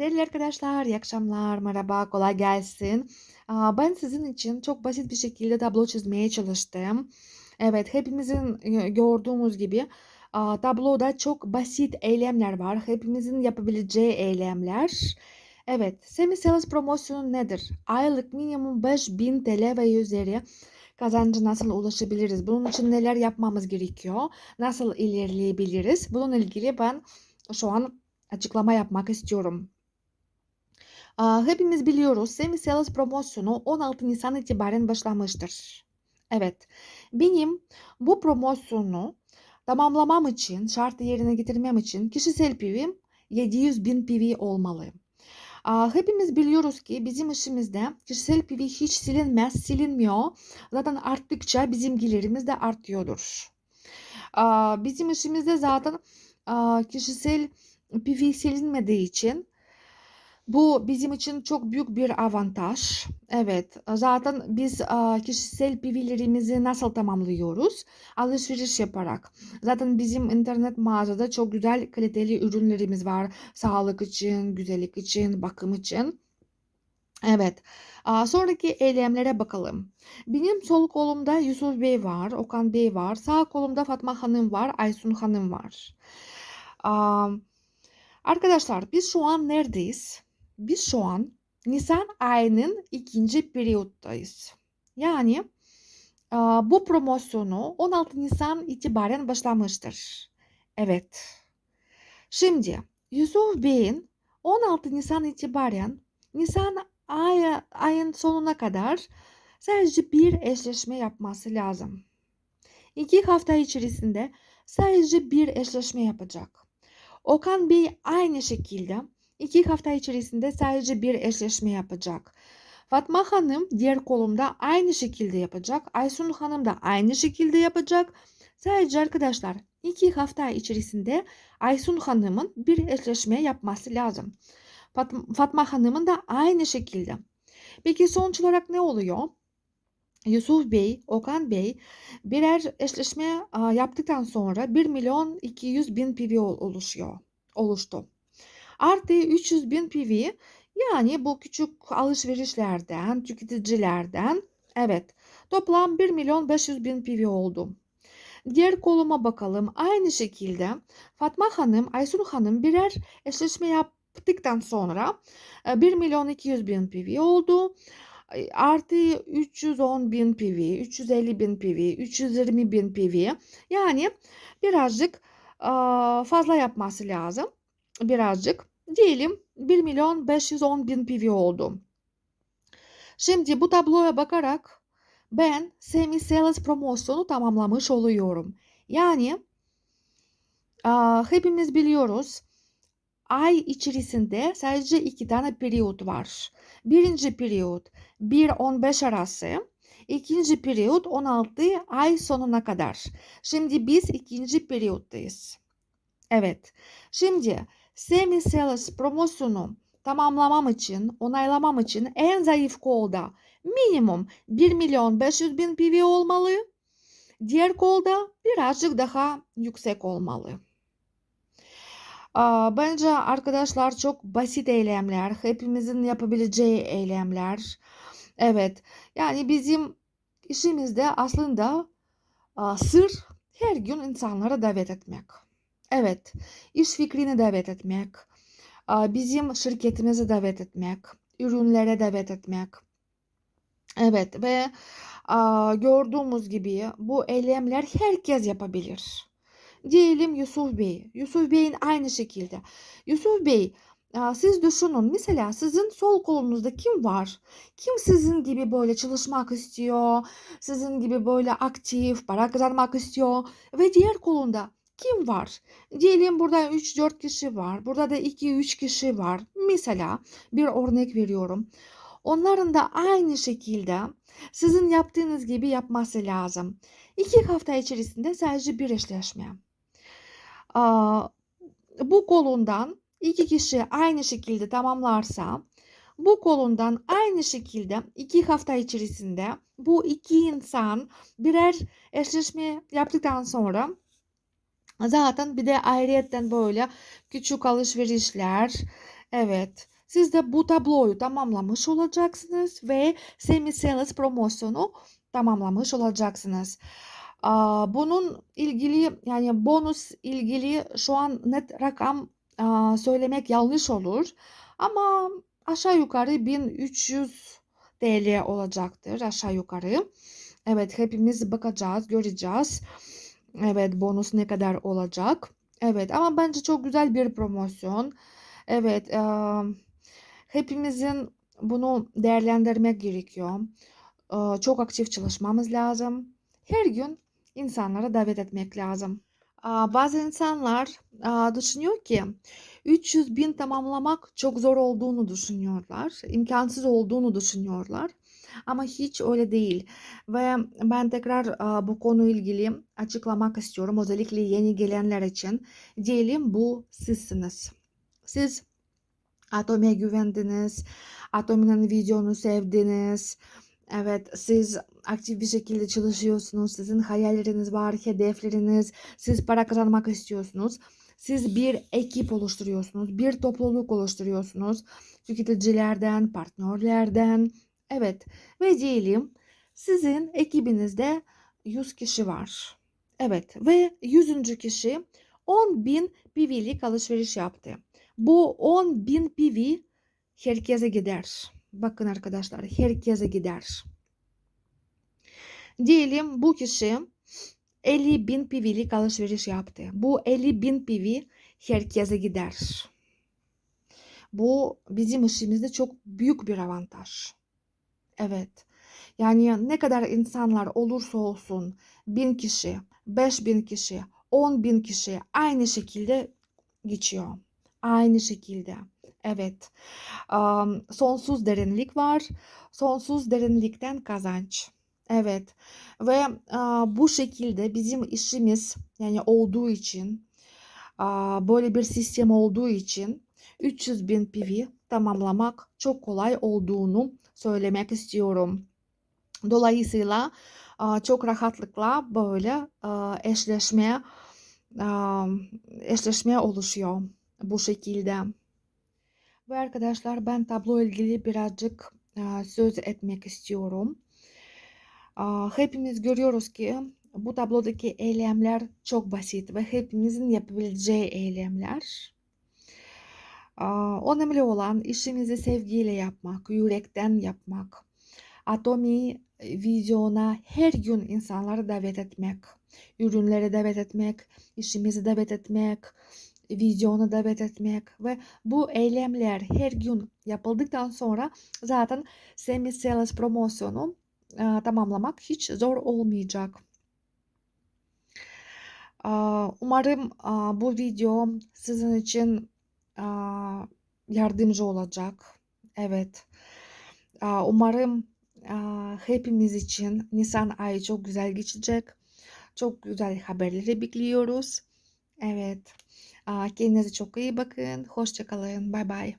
Değerli arkadaşlar, iyi akşamlar, merhaba, kolay gelsin. Ben sizin için çok basit bir şekilde tablo çizmeye çalıştım. Evet, hepimizin gördüğümüz gibi tabloda çok basit eylemler var. Hepimizin yapabileceği eylemler. Evet, semi sales promosyonu nedir? Aylık minimum 5000 TL ve üzeri kazancı nasıl ulaşabiliriz? Bunun için neler yapmamız gerekiyor? Nasıl ilerleyebiliriz? Bununla ilgili ben şu an açıklama yapmak istiyorum. Hepimiz biliyoruz semi sales promosyonu 16 Nisan itibaren başlamıştır. Evet, benim bu promosyonu tamamlamam için, şartı yerine getirmem için kişisel PV'm 700 bin PV olmalı. Hepimiz biliyoruz ki bizim işimizde kişisel PV hiç silinmez, silinmiyor. Zaten arttıkça bizim gelirimiz de artıyordur. Bizim işimizde zaten kişisel PV silinmediği için bu bizim için çok büyük bir avantaj. Evet, zaten biz kişisel PV'lerimizi nasıl tamamlıyoruz? Alışveriş yaparak. Zaten bizim internet mağazada çok güzel kaliteli ürünlerimiz var. Sağlık için, güzellik için, bakım için. Evet. Sonraki eylemlere bakalım. Benim sol kolumda Yusuf Bey var, Okan Bey var. Sağ kolumda Fatma Hanım var, Aysun Hanım var. Arkadaşlar biz şu an neredeyiz? Biz şu an Nisan ayının ikinci periyottayız. Yani bu promosyonu 16 Nisan itibaren başlamıştır. Evet. Şimdi Yusuf Bey'in 16 Nisan itibaren Nisan ay, ayın sonuna kadar sadece bir eşleşme yapması lazım. İki hafta içerisinde sadece bir eşleşme yapacak. Okan Bey aynı şekilde iki hafta içerisinde sadece bir eşleşme yapacak. Fatma Hanım diğer kolumda aynı şekilde yapacak. Aysun Hanım da aynı şekilde yapacak. Sadece arkadaşlar iki hafta içerisinde Aysun Hanım'ın bir eşleşme yapması lazım. Fat- Fatma Hanım'ın da aynı şekilde. Peki sonuç olarak ne oluyor? Yusuf Bey, Okan Bey birer eşleşme yaptıktan sonra 1 milyon 200 bin PV ol- oluşuyor, oluştu. Artı 300 bin PV yani bu küçük alışverişlerden, tüketicilerden evet toplam 1 milyon 500 bin PV oldu. Diğer koluma bakalım. Aynı şekilde Fatma Hanım, Aysun Hanım birer eşleşme yaptıktan sonra e, 1 milyon 200 bin PV oldu. E, Artı 310 bin PV, 350 bin PV, 320 bin PV. Yani birazcık aa, fazla yapması lazım. Birazcık. Diyelim 1 milyon 510 bin PV oldu. Şimdi bu tabloya bakarak ben semi sales promosyonu tamamlamış oluyorum. Yani aa, hepimiz biliyoruz ay içerisinde sadece iki tane periyot var. Birinci periyot 1-15 arası. ikinci periyot 16 ay sonuna kadar. Şimdi biz ikinci periyottayız. Evet. Şimdi semi sales promosyonu tamamlamam için, onaylamam için en zayıf kolda minimum 1 milyon 500 bin PV olmalı. Diğer kolda birazcık daha yüksek olmalı. Bence arkadaşlar çok basit eylemler, hepimizin yapabileceği eylemler. Evet, yani bizim işimizde aslında sır her gün insanlara davet etmek. Evet, iş fikrini davet etmek, bizim şirketimizi davet etmek, ürünlere davet etmek. Evet ve gördüğümüz gibi bu eylemler herkes yapabilir. Diyelim Yusuf Bey. Yusuf Bey'in aynı şekilde. Yusuf Bey siz düşünün mesela sizin sol kolunuzda kim var? Kim sizin gibi böyle çalışmak istiyor? Sizin gibi böyle aktif para kazanmak istiyor? Ve diğer kolunda kim var? Diyelim burada 3-4 kişi var. Burada da 2-3 kişi var. Mesela bir örnek veriyorum. Onların da aynı şekilde sizin yaptığınız gibi yapması lazım. İki hafta içerisinde sadece bir eşleşme. Bu kolundan iki kişi aynı şekilde tamamlarsa bu kolundan aynı şekilde iki hafta içerisinde bu iki insan birer eşleşme yaptıktan sonra zaten bir de ayrıyetten böyle küçük alışverişler Evet. Siz de bu tabloyu tamamlamış olacaksınız ve semi sales promosyonu tamamlamış olacaksınız. Bunun ilgili yani bonus ilgili şu an net rakam söylemek yanlış olur. Ama aşağı yukarı 1300 TL olacaktır aşağı yukarı. Evet hepimiz bakacağız, göreceğiz. Evet bonus ne kadar olacak. Evet ama bence çok güzel bir promosyon. Evet eee, hepimizin bunu değerlendirmek gerekiyor. Eee, çok aktif çalışmamız lazım. Her gün insanlara davet etmek lazım. Aa, Bazı insanlar aa, düşünüyor ki 300 bin tamamlamak çok zor olduğunu düşünüyorlar, imkansız olduğunu düşünüyorlar. Ama hiç öyle değil. Ve ben tekrar bu konuyla ilgili açıklamak istiyorum. Özellikle yeni gelenler için. Diyelim bu sizsiniz. Siz Atomi'ye güvendiniz, Atomi'nin videonu sevdiniz. Evet, siz aktif bir şekilde çalışıyorsunuz. Sizin hayalleriniz var, hedefleriniz. Siz para kazanmak istiyorsunuz. Siz bir ekip oluşturuyorsunuz, bir topluluk oluşturuyorsunuz. Tüketicilerden, partnerlerden. Evet, ve diyelim sizin ekibinizde 100 kişi var. Evet, ve 100. kişi 10 bin PV'lik alışveriş yaptı. Bu 10 bin PV herkese gider. Bakın arkadaşlar herkese gider. Diyelim bu kişi 50 bin PV'lik alışveriş yaptı. Bu 50 bin PV herkese gider. Bu bizim işimizde çok büyük bir avantaj. Evet. Yani ne kadar insanlar olursa olsun bin kişi, beş bin kişi, on bin kişi aynı şekilde geçiyor. Aynı şekilde. Evet. Am, sonsuz derinlik var. Sonsuz derinlikten kazanç. Evet. Ve a, bu şekilde bizim işimiz yani olduğu için a, böyle bir sistem olduğu için 300 bin PV tamamlamak çok kolay olduğunu söylemek istiyorum. Dolayısıyla çok rahatlıkla böyle eşleşme eşleşme oluşuyor bu şekilde. Ve arkadaşlar ben tablo ilgili birazcık söz etmek istiyorum. Hepimiz görüyoruz ki bu tablodaki eylemler çok basit ve hepimizin yapabileceği eylemler. Önemli olan işimizi sevgiyle yapmak, yürekten yapmak. Atomi vizyona her gün insanları davet etmek, ürünleri davet etmek, işimizi davet etmek, vizyonu davet etmek ve bu eylemler her gün yapıldıktan sonra zaten semi sales promosyonu e, tamamlamak hiç zor olmayacak. Umarım aa, bu video sizin için yardımcı olacak. Evet. Umarım hepimiz için Nisan ayı çok güzel geçecek. Çok güzel haberleri bekliyoruz. Evet. Kendinize çok iyi bakın. Hoşça kalın. Bay bay.